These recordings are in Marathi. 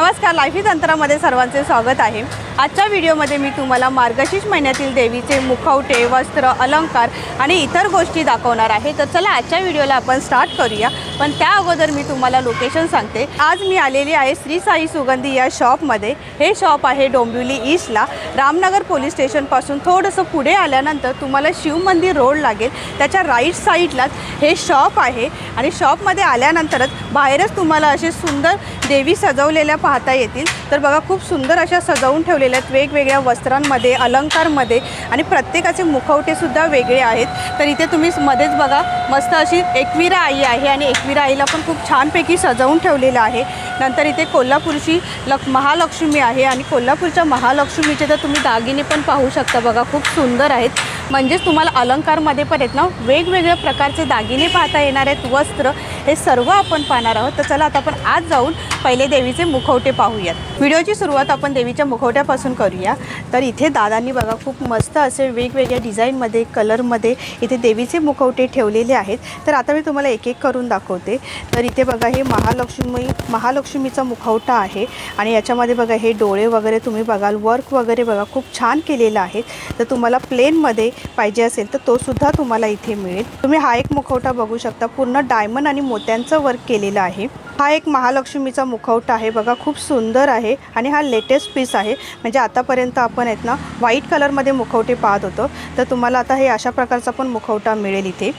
नमस्कार लाईफी तंत्रामध्ये सर्वांचे स्वागत आहे. आजच्या व्हिडिओमध्ये मी तुम्हाला मार्गशीर्ष महिन्यातील देवीचे मुखवटे वस्त्र अलंकार आणि इतर गोष्टी दाखवणार आहे. तर चला आजच्या व्हिडिओला आपण स्टार्ट करूया. पण त्या अगोदर मी तुम्हाला लोकेशन सांगते. आज मी आलेली आहे श्री साई सुगंधी या शॉपमध्ये हे शॉप आहे डोंबिवली ईस्टला रामनगर पोलीस स्टेशनपासून थोडंसं पुढे आल्यानंतर तुम्हाला शिवमंदिर रोड लागेल. त्याच्या राईट साईडलाच हे शॉप आहे. आणि शॉपमध्ये आल्यानंतरच बाहेरच तुम्हाला असे सुंदर देवी सजवलेल्या पाहता येतील. तर बघा खूप सुंदर अशा सजवून ठेवलेल्या आहेत वेगवेगळ्या वस्त्रांमध्ये अलंकारमध्ये आणि प्रत्येकाचे मुखवटेसुद्धा वेगळे आहेत. तर इथे तुम्ही मध्येच बघा मस्त अशी एकविरा आई आहे आणि एकविरा आईला पण खूप छानपैकी सजवून ठेवलेलं आहे. नंतर इथे कोल्हापूरची लक महालक्ष्मी आहे आणि कोल्हापूरच्या महालक्ष्मीचे तर तुम्ही दागिने पण पाहू शकता बघा खूप सुंदर आहेत. म्हणजेच तुम्हाला अलंकारमध्ये पण आहेत ना वेगवेगळ्या प्रकारचे दागिने पाहता येणार आहेत. वस्त्र हे सर्व आपण पाहणार आहोत. तर चला आता आपण आज जाऊन पहिले देवीचे मुखवटे पाहूयात. व्हिडिओची सुरुवात आपण देवीच्या मुखवट्यापासून करूया. तर इथे दादांनी बघा खूप मस्त असे वेगवेगळ्या डिझाईनमध्ये कलरमध्ये इथे देवीचे मुखवटे ठेवलेले आहेत. तर आता मी तुम्हाला एक एक करून दाखवते. तर इथे बघा हे महालक्ष्मी महालक्ष्मीचा मुखवटा आहे. आणि याच्यामध्ये बघा हे डोळे वगैरे तुम्ही बघाल. वर्क वगैरे बघा खूप छान केलेलं आहे. तर तुम्हाला प्लेनमध्ये पाहिजे असेल तर तो सुद्धा तुम्हाला इथे मिळेल. तुम्ही हा एक मुखवटा बघू शकता. पूर्ण डायमंड आणि मोत्यांचं वर्क केलेलं आहे. हा एक महालक्ष्मीचा मुखवटा आहे. बघा खूप सुंदर आहे. आणि हा लेटेस्ट पीस आहे. म्हणजे आतापर्यंत आपण आहेत ना व्हाईट कलरमध्ये मुखवटे पाहत होतो. तर तुम्हाला आता हे अशा प्रकारचा पण मुखवटा मिळेल इथे.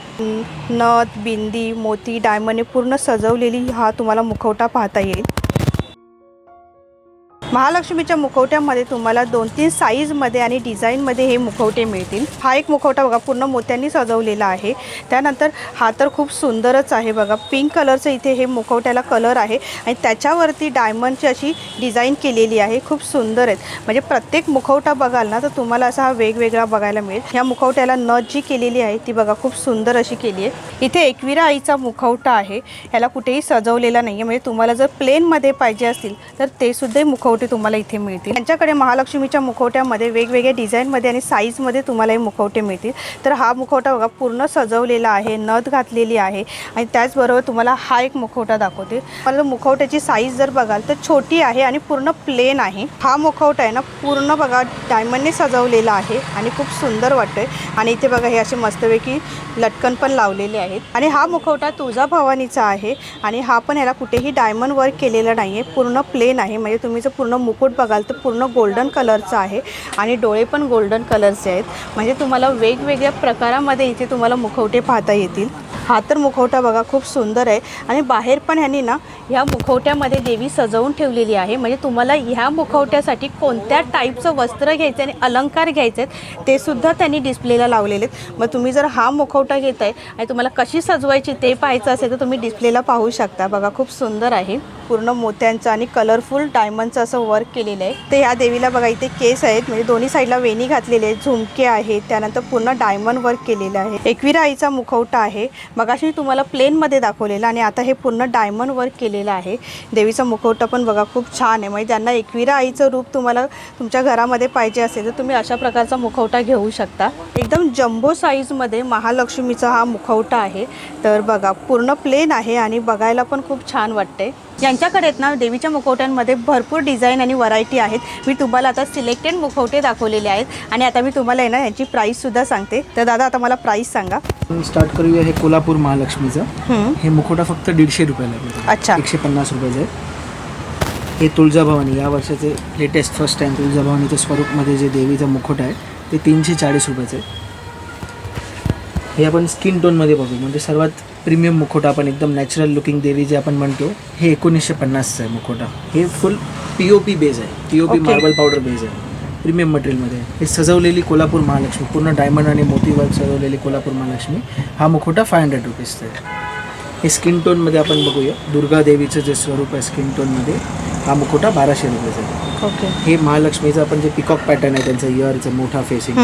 नथ बिंदी मोती डायमंडने पूर्ण सजवलेली हा तुम्हाला मुखवटा पाहता येईल. महालक्ष्मीच्या मुखवट्यामध्ये तुम्हाला दोन तीन साईजमध्ये आणि डिझाईनमध्ये हे मुखवटे मिळतील. हा एक मुखवटा बघा पूर्ण मोत्यांनी सजवलेला आहे. त्यानंतर हा तर खूप सुंदरच आहे बघा. पिंक कलरचं इथे हे मुखवट्याला कलर आहे आणि त्याच्यावरती डायमंडची अशी डिझाईन केलेली आहे. खूप सुंदर आहेत. म्हणजे प्रत्येक मुखवटा बघाल ना तर तुम्हाला असा हा वेगवेगळा बघायला मिळेल. ह्या मुखवट्याला नथ जी केलेली आहे ती बघा खूप सुंदर अशी केली आहे. इथे एकविरा आईचा मुखवटा आहे. ह्याला कुठेही सजवलेला नाही आहे म्हणजे तुम्हाला जर प्लेनमध्ये पाहिजे असतील तर ते सुद्धा मुखवटे तुम्हाला इथे मिळतील. त्यांच्याकडे महालक्ष्मीच्या मुखवट्यामध्ये वेगवेगळ्या डिझाईनमध्ये आणि साईजमध्ये तुम्हाला हे मुखवटे मिळतील. तर हा मुखवटा बघा पूर्ण सजवलेला आहे नथ घातलेली आहे आणि त्याचबरोबर तुम्हाला हा एक मुखवटा दाखवते. मला मुखवट्याची साईज जर बघाल तर छोटी आहे आणि पूर्ण प्लेन आहे. हा मुखवटा आहे ना पूर्ण बघा डायमंडने सजवलेला आहे आणि खूप सुंदर वाटतोय. आणि इथे बघा हे असे मस्तपैकी लटकन पण लावलेले आहेत. आणि हा मुखवटा तुळजाभवानीचा आहे. आणि हा पण ह्याला कुठेही डायमंड वर्क केलेला नाही आहे पूर्ण प्लेन आहे. म्हणजे तुम्ही जर पूर्ण पूर्ण मुकुट बघाल तर पूर्ण गोल्डन कलरचं आहे. आणि डोळे पण गोल्डन कलरचे आहेत. म्हणजे तुम्हाला वेगवेगळ्या प्रकारामध्ये इथे तुम्हाला मुखवटे पाहता येतील. हा तर मुखवटा बघा खूप सुंदर आहे. आणि बाहेर पण ह्यांनी ना ह्या मुखवट्यामध्ये देवी सजवून ठेवलेली आहे. म्हणजे तुम्हाला ह्या मुखवट्यासाठी कोणत्या टाईपचं वस्त्र घ्यायचं आणि अलंकार घ्यायचे आहेत ते सुद्धा त्यांनी डिस्प्लेला लावलेले आहेत मग तुम्ही जर हा मुखवटा घेत आहे आणि तुम्हाला कशी सजवायची ते पाहायचं असेल तर तुम्ही डिस्प्लेला पाहू शकता. बघा खूप सुंदर आहे. पूर्ण मोत्यांचं आणि कलरफुल डायमंडचं असं वर्क केलेलं आहे. ते ह्या देवीला बघा इथे केस आहेत. म्हणजे दोन्ही साईडला वेणी घातलेली आहेत. झुमके आहेत. त्यानंतर पूर्ण डायमंड वर्क केलेलं आहे. एकविरा आईचा मुखवटा आहे. मगाशी तुम्हाला प्लेनमध्ये दाखवलेलं आणि आता हे पूर्ण डायमंड वर्क केलेलं आहे. देवीचा मुखवटा पण बघा खूप छान आहे. म्हणजे ज्यांना एकविरा आईचं रूप तुम्हाला तुमच्या घरामध्ये पाहिजे असेल तर तुम्ही अशा प्रकारचा मुखवटा घेऊ शकता. एकदम जम्बो साईजमध्ये महालक्ष्मीचा हा मुखवटा आहे. तर बघा पूर्ण प्लेन आहे आणि बघायला पण खूप छान वाटते यांच्याकडे आहेत ना देवीच्या मुखवट्यांमध्ये भरपूर डिझाईन आणि व्हरायटी आहेत. मी तुम्हाला आता सिलेक्टेड मुखवटे दाखवलेले आहेत आणि आता मी तुम्हाला आहे ना यांची प्राईससुद्धा सांगते. तर दादा आता मला प्राईस सांगा. स्टार्ट करूया हे कोल्हापूर महालक्ष्मीचं. हं. मुखोटा फक्त दीडशे रुपयाला आहे. अच्छा. एकशे पन्नास रुपयाचं आहे. हे तुळजाभवानी या वर्षाचे लेटेस्ट फर्स्ट टाईम तुळजाभवानीच्या स्वरूपमध्ये जे देवीचं मुखोटा आहे ते तीनशे चाळीस रुपयाचं आहे. हे आपण स्किन टोनमध्ये बघू. म्हणजे सर्वात प्रीमियम मुखोटा आपण एकदम नॅचरल लुकिंग देवी जे आपण म्हणतो हे एकोणीसशे पन्नासचं आहे मुखोटा हे full P O P beige आहे. P O P. Marble powder beige आहे. प्रीमियम मटेरियलमध्ये हे सजवलेली कोल्हापूर महालक्ष्मी पूर्ण डायमंड आणि मोतीवर सजवलेली कोल्हापूर महालक्ष्मी हा मुखोटा फाय हंड्रेड रुपीजचा आहे. हे स्किन टोनमध्ये आपण बघूया. दुर्गा देवीचं जे स्वरूप आहे स्किन टोनमध्ये हा मुखोटा बाराशे रुपयाचा आहे. ओके. हे महालक्ष्मीचं आपण जे पिकॉक पॅटर्न आहे त्यांचं इयरचं मोठा फेसिंग.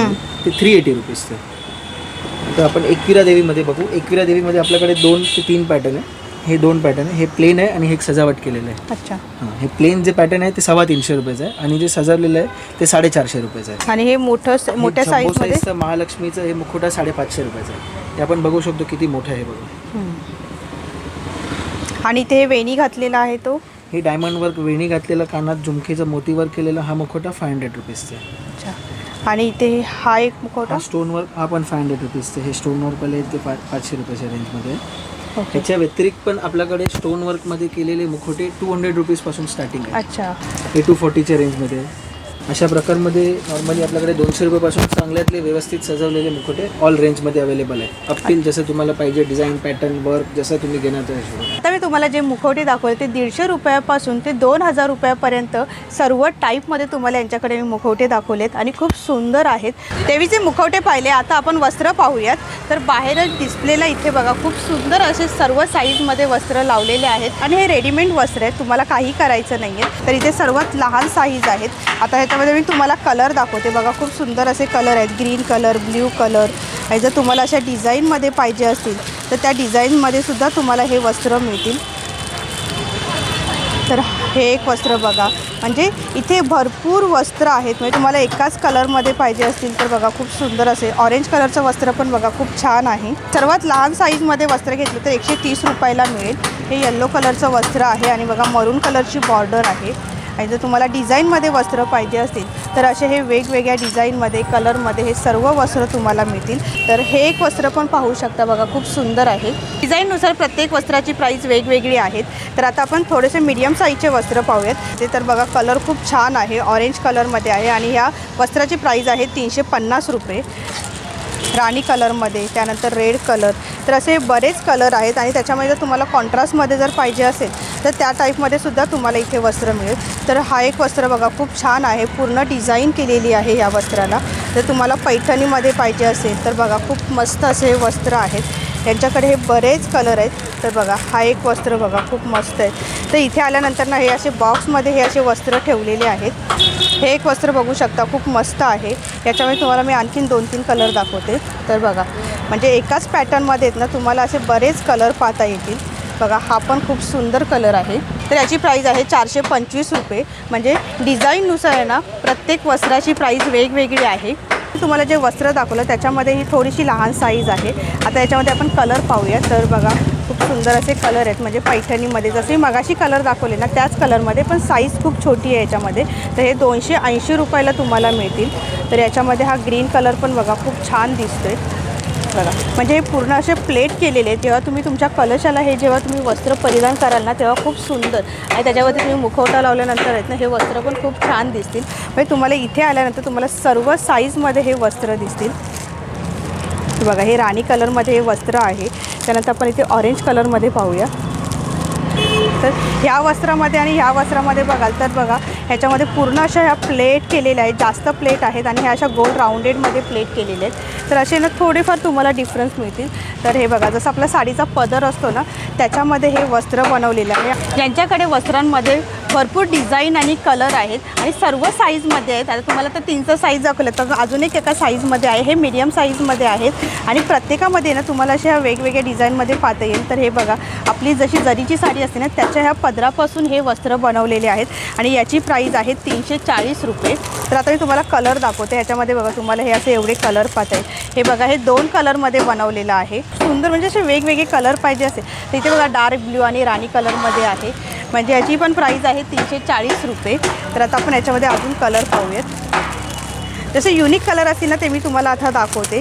ते थ्री एटी रुपीजचं आहे. आता आपण एकविरा देवीमध्ये बघू. एकविरा देवीमध्ये आपल्याकडे दोन ते तीन पॅटर्न आहे. हे दोन पॅटर्न आहे. हे प्लेन आहे आणि हे एक सजावट केलेलं आहे. अच्छा. हां हे प्लेन जे पॅटर्न आहे ते सव्वा तीनशे रुपयाचं आहे आणि जे सजवलेलं आहे ते साडेचारशे रुपयाचं आहे. आणि हे मोठं स- मोठ्या हे जम्बो साईजमध्ये साईजचं महालक्ष्मीचं हे मुखोटा साडेपाचशे रुपयाचं आहे. हे आपण बघू शकतो किती मोठं आहे बघू आणि ते वेणी घातलेला आहे तो? हे डायमंड वर्क वेणी घातलेला कानात झुमकेचं मोती वर्क केलेला हा मुखवटा फाय हंड्रेड रुपीजचा आहे. अच्छा. आणि इथे हा एक मुखवटा हा स्टोन वर्क हा पण फाय हंड्रेड रुपीजचा हे स्टोन वर्कवाले आहेत ते पा पाचशे रुपयाच्या रेंजमध्ये आहे. ओके ह्याच्या व्यतिरिक्त पण आपल्याकडे स्टोन वर्कमध्ये केलेले मुखवटे टू हंड्रेड रुपीजपासून स्टार्टिंग आहे. अच्छा. ए टू फोर्टीच्या रेंजमध्ये आहे. अशा प्रकारमध्ये नॉर्मली आपल्याकडे दोनशे रुपयापासून चांगल्यातले व्यवस्थित सजवलेले मुखवटे ऑल रेंजमध्ये अवेलेबल आहे अपटील जसं तुम्हाला पाहिजे डिझाईन पॅटर्न वर्क जसं तुम्ही घेणार त्या हिशोबाने. आता मी तुम्हाला जे मुखवटे दाखवले ते दीडशे रुपयापासून ते दोन हजार रुपयापर्यंत सर्व टाईपमध्ये तुम्हाला यांच्याकडे मी मुखवटे दाखवलेत आणि खूप सुंदर आहेत. देवीचे मुखवटे पाहिले आता आपण वस्त्र पाहूयात. तर बाहेरच डिस्प्लेला इथे बघा खूप सुंदर असे सर्व साईजमध्ये वस्त्र लावलेले आहेत. आणि हे रेडीमेड वस्त्र आहेत तुम्हाला काही करायचं नाही आहे तर इथे सर्वात लहान साईज आहेत. आता हे त्यामध्ये मी तुम्हाला कलर दाखवते. बघा खूप सुंदर असे कलर आहेत. ग्रीन कलर ब्ल्यू कलर आणि जर तुम्हाला अशा डिझाईनमध्ये पाहिजे असतील तर त्या डिझाईनमध्ये सुद्धा तुम्हाला हे वस्त्र मिळतील. तर हे एक वस्त्र बघा. म्हणजे इथे भरपूर वस्त्र आहेत. म्हणजे तुम्हाला एकाच कलरमध्ये पाहिजे असतील तर बघा खूप सुंदर असे. ऑरेंज कलरचं वस्त्र पण बघा खूप छान आहे. सर्वात लहान साईजमध्ये वस्त्र घेतलं तर एकशे तीस रुपयाला मिळेल. हे येल्लो कलरचं वस्त्र आहे आणि बघा मरून कलरची बॉर्डर आहे. आणि जर तुम्हाला डिझाईनमध्ये वस्त्र पाहिजे असतील तर असे हे वेगवेगळ्या डिझाईनमध्ये कलरमध्ये हे सर्व वस्त्र तुम्हाला मिळतील. तर हे एक वस्त्र पण पाहू शकता बघा खूप सुंदर आहे. डिझाईननुसार प्रत्येक वस्त्राची प्राईस वेगवेगळी आहेत. तर आता आपण थोडेसे मीडियम साईजचे वस्त्र पाहूयात. ते तर बघा कलर खूप छान आहे. ऑरेंज कलरमध्ये आहे आणि ह्या वस्त्राची प्राईज आहे तीनशे पन्नास रुपये. राणी कलरमध्ये त्यानंतर रेड कलर. तर असे बरेच कलर आहेत आणि त्याच्यामध्ये जर तुम्हाला कॉन्ट्रास्टमध्ये जर पाहिजे असेल तर त्या टाईपमध्ये सुद्धा तुम्हाला इथे वस्त्र मिळेल. तर हा एक वस्त्र बघा खूप छान आहे. पूर्ण डिझाईन केलेली आहे या वस्त्राला. जर तुम्हाला पैठणीमध्ये पाहिजे असेल तर बघा खूप मस्त असे वस्त्र आहेत. यांच्याकडे हे बरेच कलर आहेत. तर बघा हा एक वस्त्र बघा खूप मस्त आहे. तर इथे आल्यानंतर ना हे असे बॉक्समध्ये हे असे वस्त्र ठेवलेले आहेत. हे एक वस्त्र बघू शकता खूप मस्त आहे. याच्यामध्ये तुम्हाला मी आणखीन दोन तीन कलर दाखवते. तर बघा म्हणजे एकाच पॅटर्नमध्ये आहेत ना तुम्हाला असे बरेच कलर पाहता येतील. बघा हा पण खूप सुंदर कलर आहे. तर याची प्राईज आहे चारशे पंचवीस रुपये. म्हणजे डिझाईननुसार आहे ना प्रत्येक वस्त्राची प्राईज वेगवेगळी आहे. तुम्हाला जे वस्त्र दाखवलं त्याच्यामध्ये ही थोडीशी लहान साईज आहे. आता याच्यामध्ये आपण कलर पाहूया. तर बघा सुंदर असे कलर आहेत. म्हणजे पैठणीमध्ये जसे मगाशी कलर दाखवले ना त्याच कलरमध्ये पण साईज खूप छोटी आहे याच्यामध्ये. तर हे दोनशे ऐंशी रुपयाला तुम्हाला मिळतील. तर याच्यामध्ये हा ग्रीन कलर पण बघा खूप छान दिसतोय. बघा. म्हणजे हे पूर्ण असे प्लेट केलेले आहेत. जेव्हा तुम्ही तुमच्या कलशाला हे जेव्हा तुम्ही वस्त्र परिधान कराल ना तेव्हा खूप सुंदर. आणि त्याच्यावरती तुम्ही मुखवटा लावल्यानंतर आहेत ना हे वस्त्र पण खूप छान दिसतील. म्हणजे तुम्हाला इथे आल्यानंतर तुम्हाला सर्व साईजमध्ये हे वस्त्र दिसतील. बघा हे राणी कलरमध्ये हे वस्त्र आहे. त्यानंतर आपण इथे ऑरेंज कलरमध्ये पाहूया. तर ह्या वस्त्रामध्ये आणि ह्या वस्त्रामध्ये बघाल तर बघा ह्याच्यामध्ये पूर्ण अशा ह्या प्लेट केलेल्या आहेत. जास्त प्लेट आहेत आणि ह्या अशा गोल राऊंडेडमध्ये प्लेट केलेले आहेत. तर असे ना थोडेफार तुम्हाला डिफरन्स मिळतील. तर हे बघा जसं आपला साडीचा पदर असतो ना त्याच्यामध्ये हे वस्त्र बनवलेलं आहे. ज्यांच्याकडे वस्त्रांमध्ये भरपूर डिझाईन आणि कलर आहेत आणि सर्व साईजमध्ये आहेत. आता तुम्हाला तर तीनचं साईज दाखवलं तर अजून एक एका साईजमध्ये आहे. हे मीडियम साईजमध्ये आहेत. आणि प्रत्येकामध्ये ना तुम्हाला अशा वेगवेगळ्या डिझाईनमध्ये पाहता येईल. तर हे बघा आपली जशी जरीची साडी असते ना त्याच्या ह्या पदरापासून हे वस्त्र बनवलेले आहेत. आणि याची प्राईज आहे तीनशे चाळीस रुपये. तर आता मी तुम्हाला कलर दाखवते. ह्याच्यामध्ये बघा तुम्हाला हे असे एवढे कलर पाहता येईल. हे बघा हे दोन कलरमध्ये बनवलेलं आहे. सुंदर म्हणजे असे वेगवेगळे कलर पाहिजे असेल तर इथे बघा डार्क ब्ल्यू आणि राणी कलरमध्ये आहे. म्हणजे याची पण प्राईज आहे तीनशे चाळीस रुपये. तर आता आपण याच्यामध्ये अजून कलर पाहूयात. जसे युनिक कलर असतील ना ते मी तुम्हाला आता दाखवते.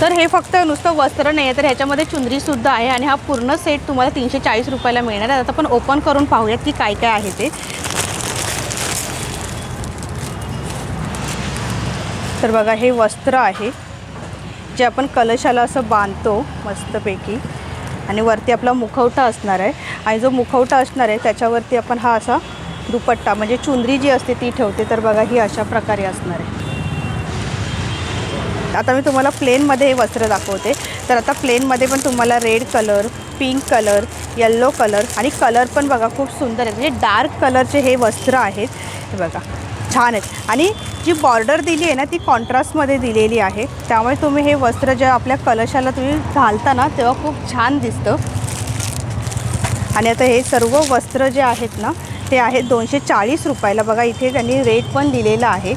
तर हे फक्त नुसतं वस्त्र नाही आहे तर ह्याच्यामध्ये चुंदरीसुद्धा आहे आणि हा पूर्ण सेट तुम्हाला तीनशे चाळीस रुपयाला मिळणार आहे. आता आपण ओपन करून पाहूयात की काय काय आहे ते. तर बघा हे वस्त्र आहे जे आपण कलशाला असं बांधतो मस्तपैकी. आणि वरती आपला मुखवटा असणार आहे. आणि जो मुखवटा असणार आहे त्याच्यावरती आपण हा असा दुपट्टा म्हणजे चुंदरी जी असते ती ठेवते. तर बघा ही अशा प्रकारे असणार आहे. आता मी तुम्हाला प्लेनमध्ये हे वस्त्र दाखवते. तर आता प्लेनमध्ये पण तुम्हाला red colour pink colour yellow colour आणि कलर पण बघा खूप सुंदर आहेत म्हणजे डार्क कलरचे हे वस्त्र आहेत. हे बघा छान आहेत. आणि जी बॉर्डर दिली आहे ना ती कॉन्ट्रास्टमध्ये दिलेली आहे. त्यामुळे तुम्ही हे वस्त्र जेव्हा आपल्या कलशाला तुम्ही घालता ना तेव्हा खूप छान दिसतं. आणि आता हे सर्व वस्त्र जे आहेत ना ते आहेत दोनशे चाळीस रुपयाला. बघा इथे त्यांनी रेट पण दिलेला आहे.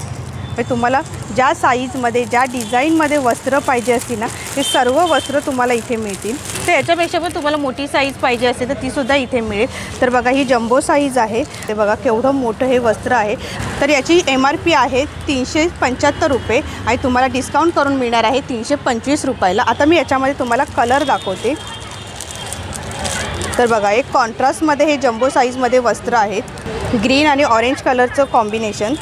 तुम्हाला ज्या साईजमध्ये ज्या डिझाईनमध्ये वस्त्र पाहिजे असतील ना ते सर्व वस्त्र तुम्हाला इथे मिळतील. तर याच्यापेक्षा पण तुम्हाला मोठी साईज पाहिजे असेल तर तीसुद्धा इथे मिळेल. तर बघा ही जम्बो साईज आहे. ते बघा केवढं मोठं हे वस्त्र आहे. तर याची एम आर पी आहे तीनशे पंच्याहत्तर रुपये आणि तुम्हाला डिस्काउंट करून मिळणार आहे तीनशे पंचवीस रुपयाला. आता मी याच्यामध्ये तुम्हाला कलर दाखवते. तर बघा एक कॉन्ट्रास्टमध्ये हे जम्बो साईजमध्ये वस्त्र आहेत. ग्रीन आणि ऑरेंज कलरचं कॉम्बिनेशन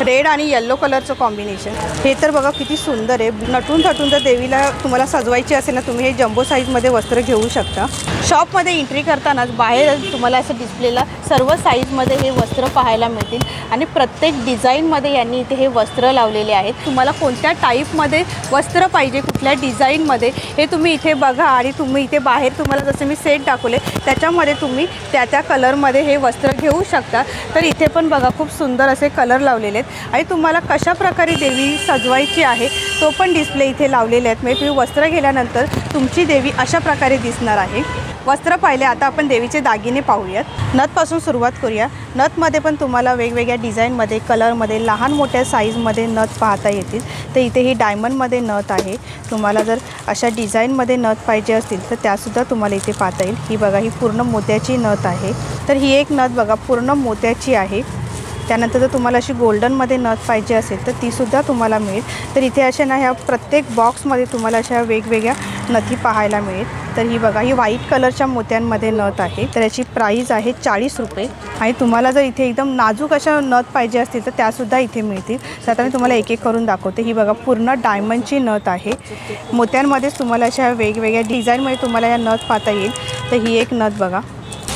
रेड आणि येल्लो कलरचं कॉम्बिनेशन हे तर बघा किती सुंदर आहे. नटून थटून जर देवीला तुम्हाला सजवायची असेल ना तुम्ही हे जम्बो साईजमध्ये वस्त्र घेऊ शकता. शॉपमध्ये एंट्री करतानाच बाहेर तुम्हाला असं डिस्प्लेला सर्व साईजमध्ये हे वस्त्र पाहायला मिळतील. आणि प्रत्येक डिझाईनमध्ये यांनी इथे हे वस्त्र लावलेले आहेत. तुम्हाला कोणत्या टाईपमध्ये वस्त्र पाहिजे कुठल्या डिझाईनमध्ये हे तुम्ही इथे बघा आणि तुम्ही इथे बाहेर तुम्हाला जसे मी सेट दाखवले त्याच्यामध्ये तुम्ही त्या त्या कलरमध्ये हे वस्त्र घेऊ शकता. तर इथे पण बघा खूप सुंदर असे कलर लावलेले आहेत. आणि तुम्हाला कशा प्रकारे देवी सजवायची आहे तो पण डिस्प्ले इथे लावलेले आहेत. म्हणजे तुम्ही वस्त्र गेल्यानंतर तुमची देवी अशा प्रकारे दिसणार आहे. वस्त्र पाहिले आता आपण देवीचे दागिने पाहूयात. नथपासून सुरुवात करूया. नथमध्ये पण तुम्हाला वेगवेगळ्या डिझाईनमध्ये कलरमध्ये लहान मोठ्या साईजमध्ये नथ पाहता येतील. तर इथे ही डायमंडमध्ये नथ आहे. तुम्हाला जर अशा डिझाईनमध्ये नथ पाहिजे असतील तर त्यासुद्धा तुम्हाला इथे पाहता येईल. ही बघा ही पूर्ण मोत्याची नथ आहे. तर ही एक नथ बघा पूर्ण मोत्याची आहे. त्यानंतर जर तुम्हाला अशी गोल्डनमध्ये नथ पाहिजे असेल तर तीसुद्धा तुम्हाला मिळेल. तर इथे अशा ना ह्या प्रत्येक बॉक्समध्ये तुम्हाला अशा वेगवेगळ्या नथी पाहायला मिळेल. तर ही बघा ही व्हाईट कलरच्या मोत्यांमध्ये नथ आहे. तर याची प्राईज आहे चाळीस रुपये. आणि तुम्हाला जर इथे एकदम नाजूक अशा नथ पाहिजे असतील तर त्यासुद्धा इथे मिळतील. तर आता मी तुम्हाला एक एक करून दाखवते. ही बघा पूर्ण डायमंडची नथ आहे. मोत्यांमध्येच तुम्हाला अशा वेगवेगळ्या डिझाईनमध्ये तुम्हाला या नथ पाहता येईल. तर ही एक नथ बघा.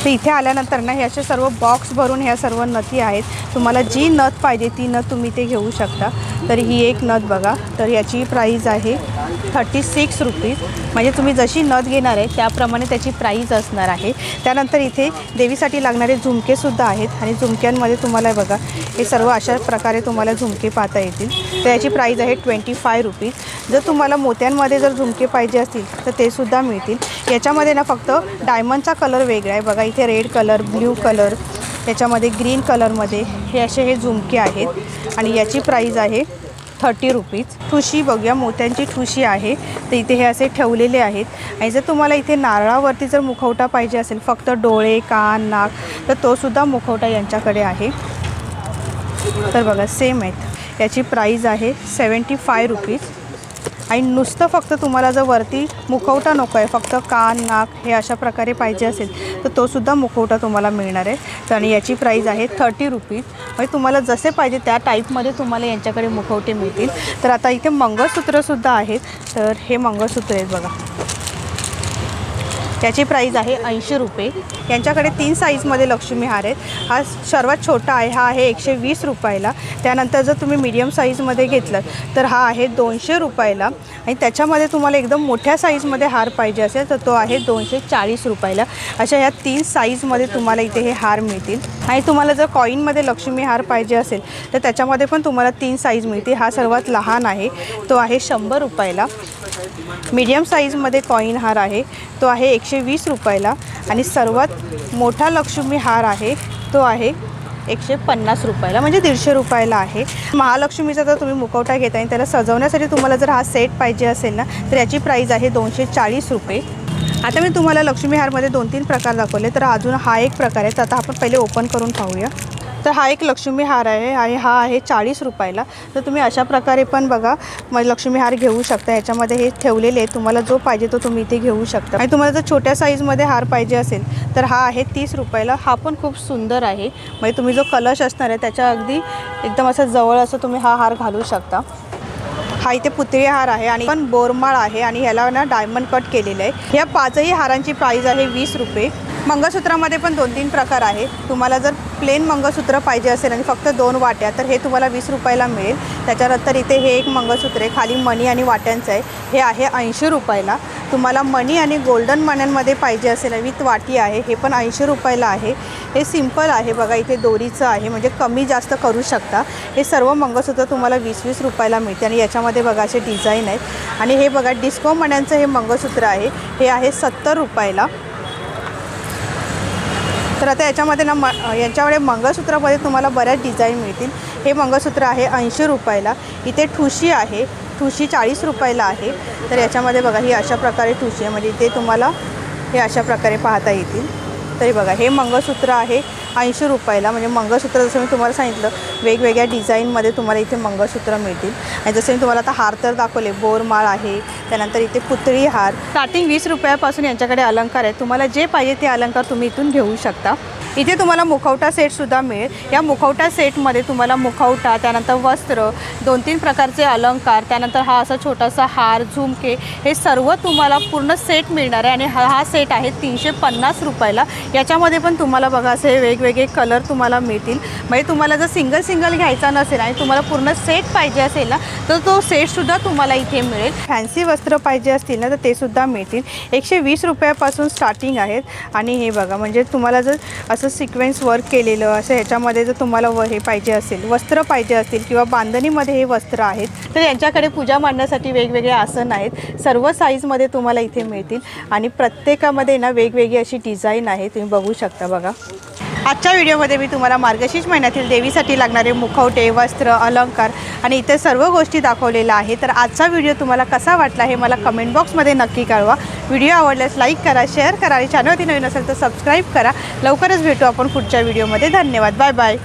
तर इथे आल्यानंतर ना हे असे सर्व बॉक्स भरून ह्या सर्व नथी आहेत. तुम्हाला जी नथ पाहिजे ती नथ तुम्ही ते घेऊ शकता. तर ही एक नथ बघा. तर याची प्राईज आहे थर्टी सिक्स रुपीज. म्हणजे तुम्ही जशी नथ घेणार आहे त्याप्रमाणे त्याची प्राईज असणार आहे. त्यानंतर इथे देवीसाठी लागणारे झुमकेसुद्धा आहेत आणि झुमक्यांमध्ये तुम्हाला बघा हे सर्व अशा प्रकारे तुम्हाला झुमके पाहता येतील. तर याची प्राईज आहे ट्वेंटी फाय रुपीज. जर तुम्हाला मोत्यांमध्ये जर झुमके पाहिजे असतील तर ते सुद्धा मिळतील. याच्यामध्ये ना फक्त डायमंडचा कलर वेगळा आहे. बघा इथे रेड कलर ब्ल्यू कलर याच्यामध्ये ग्रीन कलरमध्ये हे असे हे झुमके आहेत. आणि याची प्राईज आहे थर्टी रुपीज. ठुशी बघूया मोत्यांची ठुशी आहे. तर इथे हे असे ठेवलेले आहेत. आणि जर तुम्हाला इथे नारळावरती जर मुखवटा पाहिजे असेल फक्त डोळे कान नाक तर तोसुद्धा मुखवटा यांच्याकडे आहे. तर बघा सेम आहेत. याची प्राईज आहे सेवन्टी फाय रुपीज आणि नुसतं फक्त तुम्हाला जर वरती मुखवटा नको आहे फक्त कान नाक हे अशा प्रकारे पाहिजे असेल तर तोसुद्धा मुखवटा तुम्हाला मिळणार आहे. तर आणि याची प्राईज आहे थर्टी रुपीज म्हणजे तुम्हाला जसे पाहिजे त्या टाईपमध्ये तुम्हाला यांच्याकडे मुखवटे मिळतील. तर आता इथे मंगळसूत्रसुद्धा आहेत. तर हे मंगळसूत्र आहेत बघा. त्याची प्राईज आहे ऐंशी रुपये. यांच्याकडे तीन साईजमध्ये लक्ष्मी हार आहेत. हा सर्वात छोटा आहे हा आहे एकशे वीस रुपयाला. त्यानंतर जर तुम्ही मीडियम साईजमध्ये घेतलं तर हा आहे दोनशे रुपयाला. आणि त्याच्यामध्ये तुम्हाला एकदम मोठ्या साईजमध्ये हार पाहिजे असेल तर तो आहे दोनशे चाळीस रुपयाला. अशा ह्या तीन साईजमध्ये तुम्हाला इथे हे हार मिळतील. आणि तुम्हाला जर कॉईनमध्ये लक्ष्मी हार पाहिजे असेल तर त्याच्यामध्ये पण तुम्हाला तीन साईज मिळतील. हा सर्वात लहान आहे. तो आहे शंभर रुपयाला. मीडियम साईजमध्ये कॉईन हार आहे. तो आहे एकशे एकशे वीस रुपयाला आणि सर्वात मोठा लक्ष्मी हार आहे तो आहे एकशे पन्नास रुपयाला म्हणजे दीडशे रुपयाला आहे. महालक्ष्मीचा जर तुम्ही मुखवटा घेता आणि त्याला सजवण्यासाठी तुम्हाला जर हा सेट पाहिजे असेल ना तर याची प्राईज आहे दोनशे चाळीस रुपये. आता मी तुम्हाला लक्ष्मी हारमध्ये दोन तीन प्रकार दाखवले तर अजून हा एक प्रकार आहे तर आता आपण पहिले ओपन करून पाहूया. तर हा एक लक्ष्मी हार आहे आणि हा आहे चाळीस रुपयाला. तर तुम्ही अशा प्रकारे पण बघा मग लक्ष्मी हार घेऊ शकता. ह्याच्यामध्ये हे ठेवलेले आहे तुम्हाला जो पाहिजे तो तुम्ही इथे घेऊ शकता. आणि तुम्हाला जर छोट्या साईजमध्ये हार पाहिजे असेल तर हा आहे तीस रुपयाला. हा पण खूप सुंदर आहे. म्हणजे तुम्ही जो कलश असणार आहे त्याच्या अगदी एकदम असं जवळ असं तुम्ही हा हार घालू शकता. हा इथे पुतळी हार आहे आणि पण बोरमाळ आहे आणि ह्याला ना डायमंड कट केलेलं आहे. ह्या पाचही हारांची प्राईज आहे वीस रुपये. मंगळसूत्रामध्ये पण दोन तीन प्रकार आहेत. तुम्हाला जर प्लेन मंगळसूत्र पाहिजे असेल आणि फक्त दोन वाट्या तर हे तुम्हाला वीस रुपयाला मिळेल. त्याच्यानंतर इथे हे एक मंगळसूत्र आहे. खाली मणी आणि वाट्यांचं आहे. हे आहे ऐंशी रुपयाला. तुम्हाला मणी आणि गोल्डन मण्यांमध्ये पाहिजे असेल विथ वाटी आहे. हे पण ऐंशी रुपयाला आहे. हे सिंपल आहे बघा इथे दोरीचं आहे. म्हणजे कमी जास्त करू शकता. हे सर्व मंगळसूत्र तुम्हाला वीस वीस रुपयाला मिळते. आणि याच्यामध्ये बघा असे डिझाईन आहेत. आणि हे बघा डिस्को मण्यांचं हे मंगळसूत्र आहे. हे आहे सत्तर रुपयाला. तर आता याच्यामध्ये ना म याच्यामुळे मंगळसूत्रामध्ये तुम्हाला बऱ्याच डिझाईन मिळतील. हे मंगळसूत्र आहे ऐंशी रुपयाला. इथे ठुशी आहे. ठुशी चाळीस रुपयाला आहे. तर याच्यामध्ये बघा ही अशा प्रकारे ठुशी आहे. म्हणजे इथे तुम्हाला हे अशा प्रकारे पाहता येतील. तरी बघा हे मंगळसूत्र आहे. ऐंशी रुपयाला म्हणजे मंगळसूत्र जसं मी तुम्हाला सांगितलं वेगवेगळ्या डिझाईनमध्ये तुम्हाला इथे मंगळसूत्र मिळतील. आणि जसं मी तुम्हाला आता हार तर दाखवले बोरमाळ आहे त्यानंतर इथे पुतळी हार. स्टार्टिंग वीस रुपयापासून यांच्याकडे अलंकार आहेत. तुम्हाला जे पाहिजे ते अलंकार तुम्ही इथून घेऊ शकता. इथे तुम्हाला मुखवटा सेटसुद्धा मिळेल. या मुखवटा सेटमध्ये तुम्हाला मुखवटा त्यानंतर वस्त्र दोन तीन प्रकारचे अलंकार त्यानंतर हा असा छोटासा हार झुमके हे सर्व तुम्हाला पूर्ण सेट मिळणार आहे. आणि हा हा सेट आहे तीनशे पन्नास रुपयाला. याच्यामध्ये पण तुम्हाला बघा असे वेगवेगळे कलर तुम्हाला मिळतील. म्हणजे तुम्हाला जर सिंगल सिंगल घ्यायचा नसेल आणि तुम्हाला पूर्ण सेट पाहिजे असेल ना तर तो सेटसुद्धा तुम्हाला इथे मिळेल. फॅन्सी वस्त्र पाहिजे असतील ना तर ते सुद्धा मिळतील. एकशे वीस रुपयापासून स्टार्टिंग आहेत. आणि हे बघा म्हणजे तुम्हाला जर असं सिक्वेन्स वर्क केलेलं असं ह्याच्यामध्ये जर तुम्हाला व हे पाहिजे असेल वस्त्र पाहिजे असतील किंवा बांधणीमध्ये हे वस्त्र आहेत तर यांच्याकडे पूजा मांडण्यासाठी वेगवेगळे आसन आहेत. सर्व साईजमध्ये तुम्हाला इथे मिळतील. आणि प्रत्येकामध्ये ना वेगवेगळी अशी डिझाईन आहे तुम्ही बघू शकता बघा. आजच्या व्हिडिओमध्ये मी तुम्हाला मार्गशीर्ष महिन्यातील देवीसाठी लागणारे मुखवटे वस्त्र अलंकार आणि इतर सर्व गोष्टी दाखवलेल्या आहे तर आजचा व्हिडिओ तुम्हाला कसा वाटला हे मला कमेंट बॉक्समध्ये नक्की कळवा. व्हिडिओ आवडल्यास लाईक करा शेअर करा आणि चॅनलवरती नवीन असेल तर सबस्क्राईब करा. लवकरच भेटू आपण पुढच्या व्हिडिओमध्ये. धन्यवाद. Bye bye